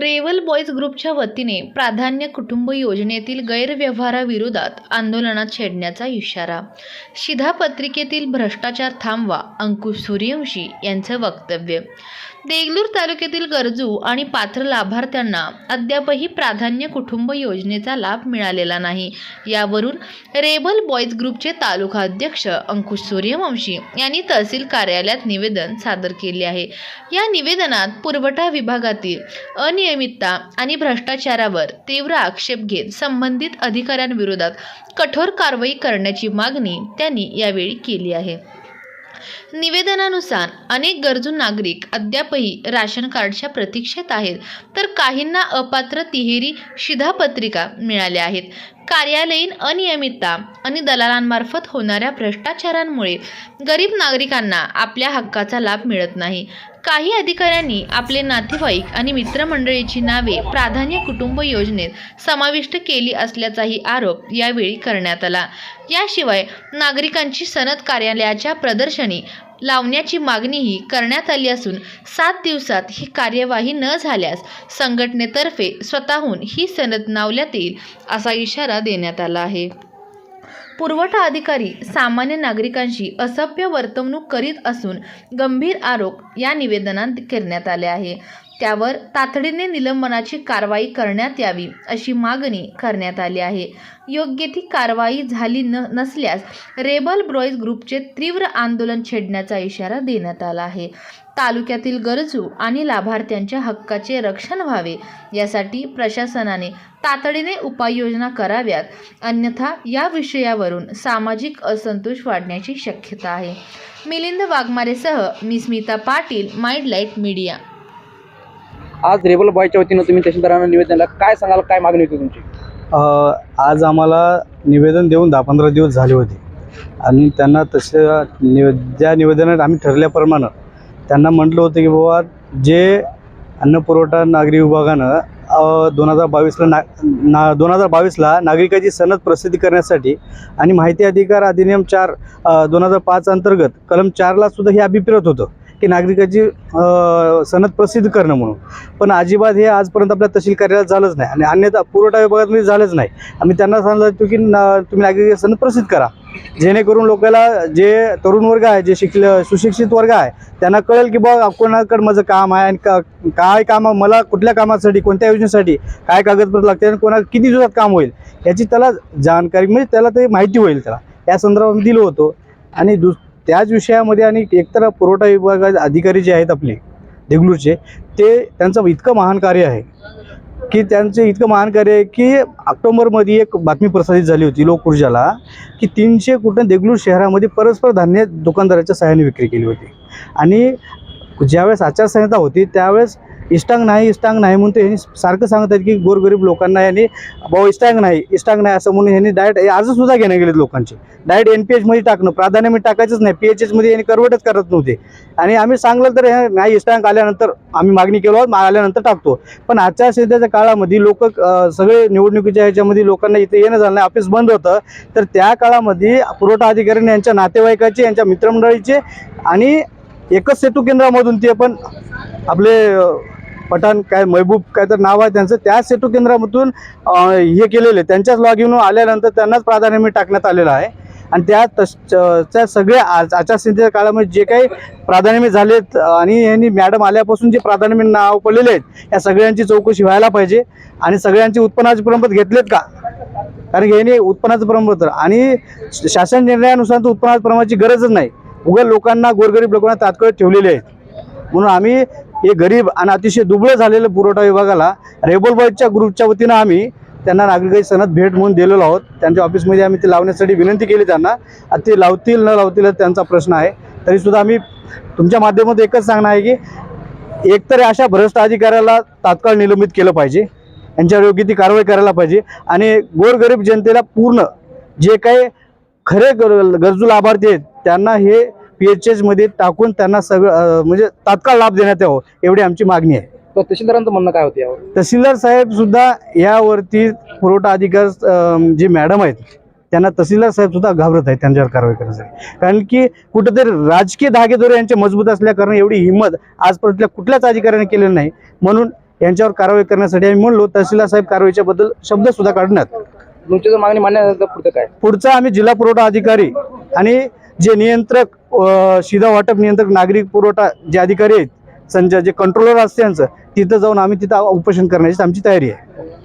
रेवल boys ग्रुपच्या वतीने प्राधान्य कुटुंब योजनेतील गैरव्यवहाराविरोधात आंदोलनात छेडण्याचा इशारा. शिधापत्रिकेतील भ्रष्टाचार थांबवा अंकुश सूर्यवंशी यांचं वक्तव्य. देगलूर तालुक्यातील गरजू आणि पात्र लाभार्थ्यांना अद्यापही प्राधान्य कुटुंब योजनेचा लाभ मिळालेला नाही. यावरून रेबल बॉईज ग्रुपचे तालुका अध्यक्ष अंकुश सूर्यवंशी यांनी तहसील कार्यालयात निवेदन सादर केले आहे. या निवेदनात पुरवठा विभागातील अनियमितता आणि भ्रष्टाचारावर तीव्र आक्षेप घेत संबंधित अधिकाऱ्यांविरोधात कठोर कारवाई करण्याची मागणी त्यांनी यावेळी केली आहे. निवेदनानुसार अनेक गरजू नागरिक अद्यापही राशन कार्डच्या प्रतीक्षेत आहेत. तर काहींना अपात्र तिहेरी शिधापत्रिका मिळाल्या आहेत. कार्यालयीन अनियमितता आणि दलालांमार्फत होणाऱ्या भ्रष्टाचारांमुळे गरीब नागरिकांना आपल्या हक्काचा लाभ मिळत नाही. काही अधिकाऱ्यांनी आपले नातेवाईक आणि मित्रमंडळीची नावे प्राधान्य कुटुंब योजनेत समाविष्ट केली असल्याचाही आरोप यावेळी करण्यात आला. याशिवाय नागरिकांची सनद कार्यालयाच्या प्रदर्शनी लावण्याची मागणीही करण्यात आली असून सात दिवसात ही कार्यवाही न झाल्यास संघटनेतर्फे स्वतःहून ही सनद नावल्यात येईल असा इशारा देण्यात आला आहे. पुरवठा अधिकारी सामान्य नागरिकांशी असभ्य वर्तवणूक करीत असून गंभीर आरोप या निवेदनात करण्यात आले आहे. त्यावर तातडीने निलंबनाची कारवाई करण्यात यावी अशी मागणी करण्यात आली आहे. योग्य ती कारवाई झाली न नसल्यास रेबल ब्रॉईज ग्रुपचे तीव्र आंदोलन छेडण्याचा इशारा देण्यात आला आहे. तालुक्यातील गरजू आणि लाभार्थ्यांच्या हक्काचे रक्षण व्हावे यासाठी प्रशासनाने तातडीने उपाययोजना कराव्यात अन्यथा या विषयावरून सामाजिक असंतोष वाढण्याची शक्यता आहे. मिलिंद वाघमारेसह मी स्मिता पाटील माइंडलाईट मीडिया. आज रेबल बॉयच्या वतीनं तुम्ही तहसीलदारांना निवेदन दिलं. काय सांगाल काय मागणी होती तुमची? आज आम्हाला निवेदन देऊन दहा पंधरा दिवस झाले होते. आणि त्यांना तशा निव ज्या निवेदनात आम्ही ठरल्याप्रमाणे त्यांना म्हटलं होतं की बाबा जे अन्न पुरवठा नागरी विभागानं दोन हजार बावीसला ना ना दोन हजार बावीसला नागरिकाची सनद प्रसिद्धी करण्यासाठी आणि माहिती अधिकार अधिनियम चार दोन हजार पाच अंतर्गत कलम चारला सुद्धा हे अभिप्रेत होतं. की नागरिकाची सनद प्रसिद्ध करणं म्हणून. पण अजिबात हे आजपर्यंत आपल्या तहसील कार्यालयात झालंच नाही. आणि अन्यथा पुरवठा विभागामध्ये झालंच नाही. आम्ही त्यांना सांगितलं की ना तुम्ही नागरिक सनद प्रसिद्ध करा. जेणेकरून लोकांना जे तरुण वर्ग आहे जे शिकल सुशिक्षित वर्ग आहे त्यांना कळेल की बा कोणाकडे माझं काम आहे आणि का काय काम मला कुठल्या कामासाठी कोणत्या योजनेसाठी काय कागदपत्र लागते आणि कोणा किती दिवसात काम होईल याची त्याला जाणकारी म्हणजे त्याला ते माहिती होईल त्याला. या संदर्भात आम्ही होतो. आणि दुस त्याच विषयामध्ये आणि एकतर पुरवठा विभागाचे अधिकारी जे आहेत आपले देगलूरचे ते त्यांचं इतकं महान कार्य आहे की त्यांचे इतकं महान कार्य आहे की ऑक्टोबरमध्ये एक बातमी प्रसारित झाली होती लोकऊर्जाला की तीनशे कुठं देगलूर शहरामध्ये परस्पर धान्य दुकानदाराच्या सहाय्याने विक्री केली होती. आणि ज्यावेळेस आचारसंहिता होती त्यावेळेस इष्टांग नाही इष्टांग नाही म्हणून ते ह्यांनी सारखं सांगत आहेत की गोरगरीब लोकांना यांनी भाऊ इष्टांग नाही इष्टांग नाही असं म्हणून ह्यांनी डायरेक्ट आजच सुद्धा घेणे गेलेत लोकांचे. डायरेक्ट एन पी एचमध्ये टाकणं प्राधान्य टाकायचंच नाही. पी एच एचमध्ये यांनी करवटच करत नव्हते. आणि आम्ही सांगलं तर हे नाही इष्टांग आल्यानंतर आम्ही मागणी केलो आहोत, आल्यानंतर टाकतो. पण आजच्या सध्याच्या काळामध्ये लोक सगळे निवडणुकीच्या ह्याच्यामध्ये लोकांना इथे येणं झालं नाही ऑफिस बंद होतं. तर त्या काळामध्ये पुरवठा अधिकाऱ्यांनी यांच्या नातेवाईकाचे यांच्या मित्रमंडळीचे आणि एकच सेतू केंद्रामधून ते पण आपले पठाण काय महबूब काय तर नाव आहे त्यांचं त्या सेतू केंद्रामधून हे केलेले त्यांच्याच लॉग इन आल्यानंतर त्यांनाच प्राधान्य टाकण्यात आलेलं आहे. आणि त्या तस त्या सगळ्या आज आचारसंहितेच्या काळामध्ये जे काही प्राधान्य झालेत आणि यांनी मॅडम आल्यापासून जे प्राधान्य नाव पडलेले आहेत या सगळ्यांची चौकशी व्हायला पाहिजे. आणि सगळ्यांची उत्पन्नाचे प्रमाणपत्र घेतलेत का? कारण की यांनी उत्पन्नाचं प्रमाणपत्र आणि शासन निर्णयानुसार तर उत्पन्नाच्या प्रमाणाची गरजच नाही. उघड लोकांना गोरगरीब लोकांना तात्काळ ठेवलेले आहेत. म्हणून आम्ही हे गरीब आणि अतिशय दुबळं झालेलं पुरवठा विभागाला रेबल बॉईजच्या ग्रुपच्या वतीनं आम्ही त्यांना नागरिकांची सनद भेट म्हणून दिलेलो आहोत. त्यांच्या ऑफिसमध्ये आम्ही ते लावण्यासाठी विनंती केली त्यांना. आता ते लावतील न लावतील त्यांचा प्रश्न आहे. तरीसुद्धा आम्ही तुमच्या माध्यमातून एकच सांगणं आहे की एकतर अशा भ्रष्ट अधिकाऱ्याला तात्काळ निलंबित केलं पाहिजे. यांच्यावर योग्य ती कारवाई करायला पाहिजे. आणि गोरगरीब जनतेला पूर्ण जे काही खरे गरजू लाभार्थी आहेत त्यांना हे पी एच एचमध्ये टाकून त्यांना सगळं म्हणजे तात्काळ लाभ देण्यात यावं एवढी आमची मागणी आहे. तर तहसीलदारांचं म्हणणं काय होतं यावर? तहसीलदार साहेब सुद्धा यावरती पुरवठा अधिकार जे मॅडम आहेत त्यांना तहसीलदार साहेब सुद्धा घाबरत आहेत त्यांच्यावर कारवाई करण्यासाठी कारण की कुठेतरी राजकीय धागेदोरे यांचे मजबूत असल्या कारण एवढी हिंमत आजपर्यंत कुठल्याच अधिकाऱ्याने केलेली नाही. म्हणून यांच्यावर कारवाई करण्यासाठी आम्ही म्हणलो तहसीलदार साहेब कारवाईच्या बद्दल शब्द सुद्धा काढण्यात तुमची जर मागणी मान्य पुढचं काय? पुढचा आम्ही जिल्हा पुरवठा अधिकारी आणि जे नियंत्रक शिधा वाटप नियंत्रक नागरिक पुरवठा जे अधिकारी आहेत संच जे कंट्रोलर असते त्यांचं तिथं जाऊन आम्ही तिथं उपोषण करण्याची आमची तयारी आहे.